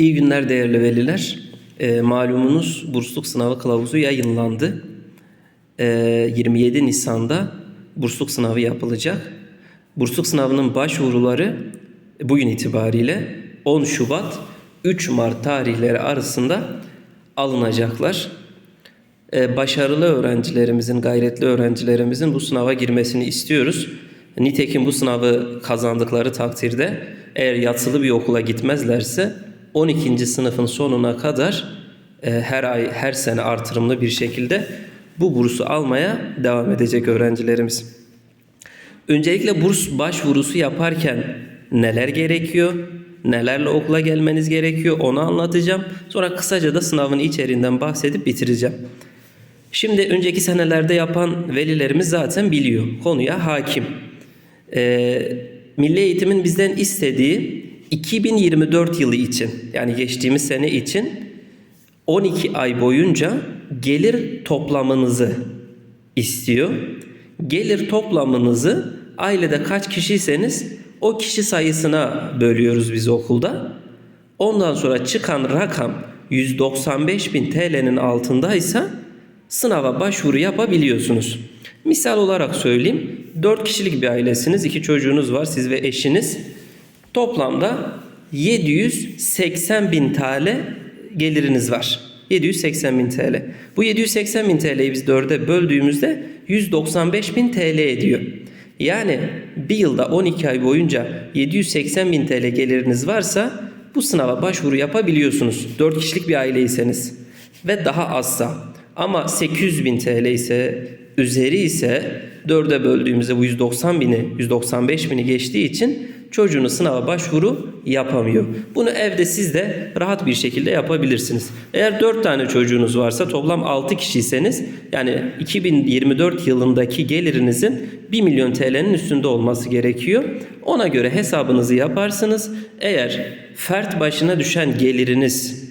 İyi günler değerli veliler. Ee, malumunuz bursluluk sınavı kılavuzu yayınlandı. Ee, 27 Nisan'da bursluluk sınavı yapılacak. Bursluluk sınavının başvuruları bugün itibariyle 10 Şubat 3 Mart tarihleri arasında alınacaklar. Ee, başarılı öğrencilerimizin, gayretli öğrencilerimizin bu sınava girmesini istiyoruz. Nitekim bu sınavı kazandıkları takdirde eğer yatılı bir okula gitmezlerse 12. sınıfın sonuna kadar e, her ay, her sene artırımlı bir şekilde bu bursu almaya devam edecek öğrencilerimiz. Öncelikle burs başvurusu yaparken neler gerekiyor? Nelerle okula gelmeniz gerekiyor? Onu anlatacağım. Sonra kısaca da sınavın içeriğinden bahsedip bitireceğim. Şimdi önceki senelerde yapan velilerimiz zaten biliyor. Konuya hakim. Ee, Milli Eğitim'in bizden istediği 2024 yılı için yani geçtiğimiz sene için 12 ay boyunca gelir toplamınızı istiyor. Gelir toplamınızı ailede kaç kişiyseniz o kişi sayısına bölüyoruz biz okulda. Ondan sonra çıkan rakam 195 bin TL'nin altındaysa sınava başvuru yapabiliyorsunuz. Misal olarak söyleyeyim. 4 kişilik bir ailesiniz. 2 çocuğunuz var siz ve eşiniz. Toplamda 780 bin TL geliriniz var. 780 bin TL. Bu 780 bin TL'yi biz 4'e böldüğümüzde 195 bin TL ediyor. Yani bir yılda 12 ay boyunca 780 bin TL geliriniz varsa bu sınava başvuru yapabiliyorsunuz. 4 kişilik bir aileyseniz ve daha azsa. Ama 800 bin TL ise üzeri ise 4'e böldüğümüzde bu 190 bini 195 bini geçtiği için çocuğunu sınava başvuru yapamıyor. Bunu evde siz de rahat bir şekilde yapabilirsiniz. Eğer 4 tane çocuğunuz varsa toplam 6 kişiyseniz yani 2024 yılındaki gelirinizin 1 milyon TL'nin üstünde olması gerekiyor. Ona göre hesabınızı yaparsınız. Eğer fert başına düşen geliriniz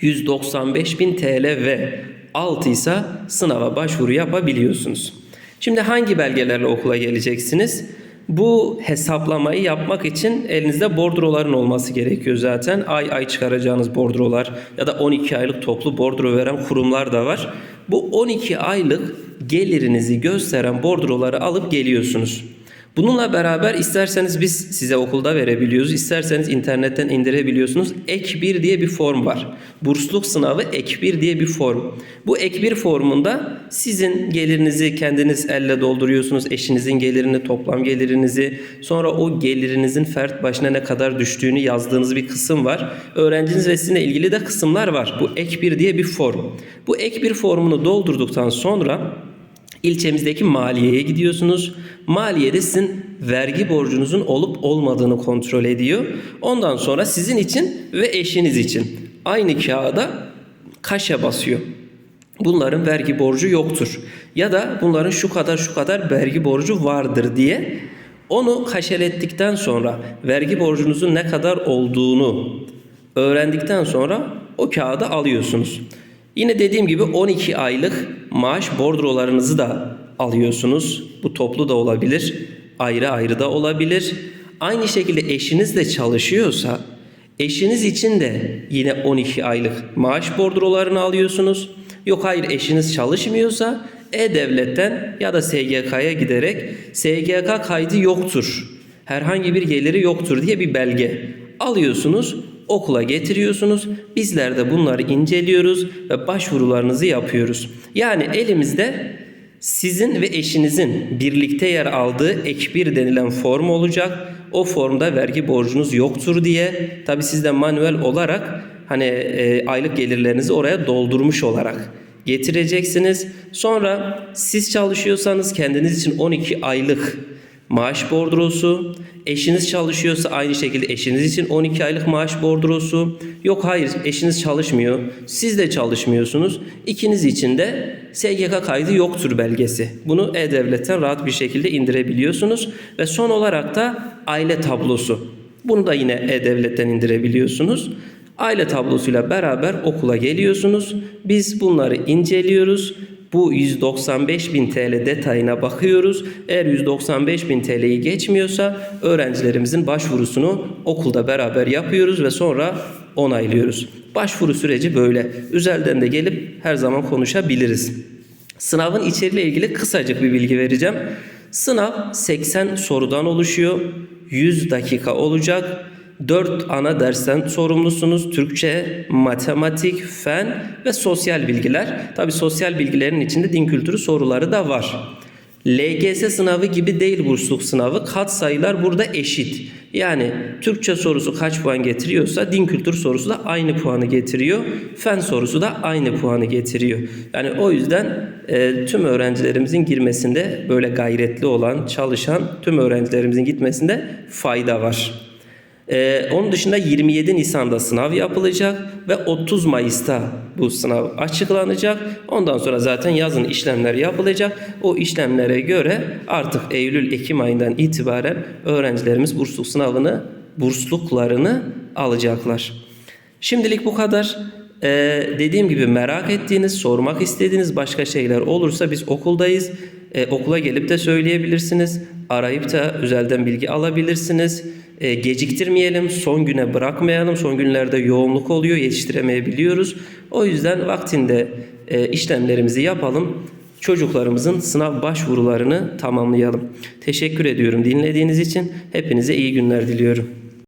195 bin TL ve altı ise sınava başvuru yapabiliyorsunuz. Şimdi hangi belgelerle okula geleceksiniz? Bu hesaplamayı yapmak için elinizde bordroların olması gerekiyor zaten. Ay ay çıkaracağınız bordrolar ya da 12 aylık toplu bordro veren kurumlar da var. Bu 12 aylık gelirinizi gösteren bordroları alıp geliyorsunuz. Bununla beraber isterseniz biz size okulda verebiliyoruz. isterseniz internetten indirebiliyorsunuz. Ek 1 diye bir form var. Bursluluk sınavı ek 1 diye bir form. Bu ek 1 formunda sizin gelirinizi kendiniz elle dolduruyorsunuz. Eşinizin gelirini, toplam gelirinizi, sonra o gelirinizin fert başına ne kadar düştüğünü yazdığınız bir kısım var. Öğrenciniz ve sizinle ilgili de kısımlar var. Bu ek 1 diye bir form. Bu ek 1 formunu doldurduktan sonra İlçemizdeki maliyeye gidiyorsunuz. Maliyede sizin vergi borcunuzun olup olmadığını kontrol ediyor. Ondan sonra sizin için ve eşiniz için aynı kağıda kaşe basıyor. Bunların vergi borcu yoktur. Ya da bunların şu kadar şu kadar vergi borcu vardır diye onu kaşelettikten sonra vergi borcunuzun ne kadar olduğunu öğrendikten sonra o kağıdı alıyorsunuz. Yine dediğim gibi 12 aylık maaş bordrolarınızı da alıyorsunuz. Bu toplu da olabilir, ayrı ayrı da olabilir. Aynı şekilde eşiniz de çalışıyorsa eşiniz için de yine 12 aylık maaş bordrolarını alıyorsunuz. Yok hayır eşiniz çalışmıyorsa E-Devlet'ten ya da SGK'ya giderek SGK kaydı yoktur. Herhangi bir geliri yoktur diye bir belge alıyorsunuz okula getiriyorsunuz. Bizler de bunları inceliyoruz ve başvurularınızı yapıyoruz. Yani elimizde sizin ve eşinizin birlikte yer aldığı ek bir denilen form olacak. O formda vergi borcunuz yoktur diye tabi siz de manuel olarak hani e, aylık gelirlerinizi oraya doldurmuş olarak getireceksiniz. Sonra siz çalışıyorsanız kendiniz için 12 aylık maaş bordrosu, eşiniz çalışıyorsa aynı şekilde eşiniz için 12 aylık maaş bordrosu. Yok hayır eşiniz çalışmıyor, siz de çalışmıyorsunuz. İkiniz için de SGK kaydı yoktur belgesi. Bunu E-Devlet'ten rahat bir şekilde indirebiliyorsunuz. Ve son olarak da aile tablosu. Bunu da yine E-Devlet'ten indirebiliyorsunuz. Aile tablosuyla beraber okula geliyorsunuz. Biz bunları inceliyoruz. Bu 195 bin TL detayına bakıyoruz. Eğer 195 bin TL'yi geçmiyorsa öğrencilerimizin başvurusunu okulda beraber yapıyoruz ve sonra onaylıyoruz. Başvuru süreci böyle. Özelden de gelip her zaman konuşabiliriz. Sınavın içeriğiyle ilgili kısacık bir bilgi vereceğim. Sınav 80 sorudan oluşuyor. 100 dakika olacak. 4 ana dersten sorumlusunuz. Türkçe, matematik, fen ve sosyal bilgiler. Tabi sosyal bilgilerin içinde din kültürü soruları da var. LGS sınavı gibi değil bursluluk sınavı. Kat sayılar burada eşit. Yani Türkçe sorusu kaç puan getiriyorsa din kültürü sorusu da aynı puanı getiriyor. Fen sorusu da aynı puanı getiriyor. Yani o yüzden e, tüm öğrencilerimizin girmesinde böyle gayretli olan, çalışan tüm öğrencilerimizin gitmesinde fayda var. Ee, onun dışında 27 Nisan'da sınav yapılacak ve 30 Mayıs'ta bu sınav açıklanacak. Ondan sonra zaten yazın işlemler yapılacak. O işlemlere göre artık Eylül-Ekim ayından itibaren öğrencilerimiz bursluluk sınavını, bursluklarını alacaklar. Şimdilik bu kadar. Ee, dediğim gibi merak ettiğiniz, sormak istediğiniz başka şeyler olursa biz okuldayız. Ee, okula gelip de söyleyebilirsiniz. Arayıp da özelden bilgi alabilirsiniz. Ee, geciktirmeyelim, son güne bırakmayalım. Son günlerde yoğunluk oluyor, yetiştiremeyebiliyoruz. O yüzden vaktinde e, işlemlerimizi yapalım. Çocuklarımızın sınav başvurularını tamamlayalım. Teşekkür ediyorum dinlediğiniz için. Hepinize iyi günler diliyorum.